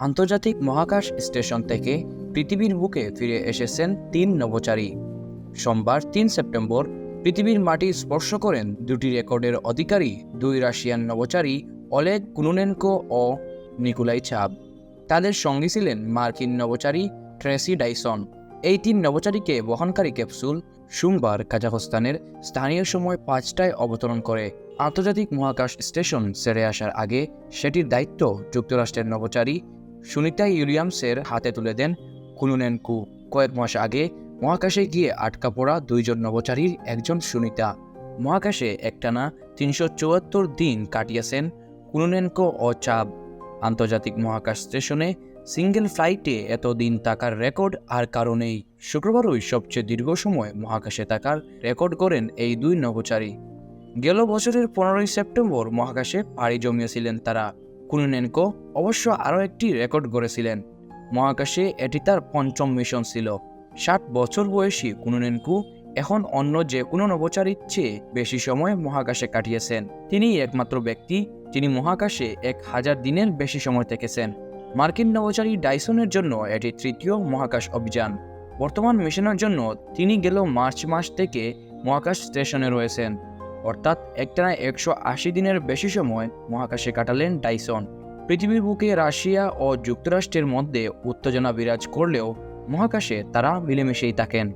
আন্তর্জাতিক মহাকাশ স্টেশন থেকে পৃথিবীর বুকে ফিরে এসেছেন তিন নবচারী সোমবার তিন সেপ্টেম্বর পৃথিবীর মাটি স্পর্শ করেন দুটি রেকর্ডের অধিকারী, দুই রাশিয়ান নবচারী অলেগ কুনুনেনকো ও নিকুলাই চাব। তাদের সঙ্গী ছিলেন মার্কিন নবচারী ট্রেসি ডাইসন। এই তিন নভোচারীকে বহনকারী ক্যাপসুল সোমবার কাজাখস্তানের স্থানীয় সময় পাঁচটায় অবতরণ করে। আন্তর্জাতিক মহাকাশ স্টেশন সেরে আসার আগে সেটির দায়িত্ব যুক্তরাষ্ট্রের নভোচারী সুনিতা উইলিয়ামসের হাতে তুলে দেন কুনুনেনকু কয়েক মাস আগে মহাকাশে গিয়ে আটকা পড়া দুইজন নভোচারীর একজন সুনিতা। মহাকাশে একটানা তিনশো চুয়াত্তর দিন কাটিয়েছেন কুনুনেনকো ও চাব আন্তর্জাতিক মহাকাশ স্টেশনে সিঙ্গেল ফ্লাইটে এতদিন থাকার রেকর্ড আর কারণেই শুক্রবারই সবচেয়ে দীর্ঘ সময় মহাকাশে থাকার রেকর্ড করেন এই দুই নভোচারী। গেল বছরের পনেরোই সেপ্টেম্বর মহাকাশে পাড়ি জমিয়েছিলেন তারা। কুনুনেনকো অবশ্য আরও একটি রেকর্ড গড়েছিলেন। মহাকাশে এটি তার পঞ্চম মিশন ছিল। ষাট বছর বয়সী কুনুনেনকু এখন অন্য যে কোনো নভোচারীর চেয়ে বেশি সময় মহাকাশে কাটিয়েছেন। তিনি একমাত্র ব্যক্তি যিনি মহাকাশে এক হাজার দিনের বেশি সময় থেকেছেন। মার্কিন নভোচারী ডাইসনের জন্য এটি তৃতীয় মহাকাশ অভিযান। বর্তমান মিশনের জন্য তিনি গেল মার্চ মাস থেকে মহাকাশ স্টেশনে রয়েছেন। অর্থাৎ একটানা একশো আশি দিনের বেশি সময় মহাকাশে কাটালেন ডাইসন। পৃথিবীর বুকে রাশিয়া ও যুক্তরাষ্ট্রের মধ্যে উত্তেজনা বিরাজ করলেও মহাকাশে তারা মিলেমিশেই থাকেন।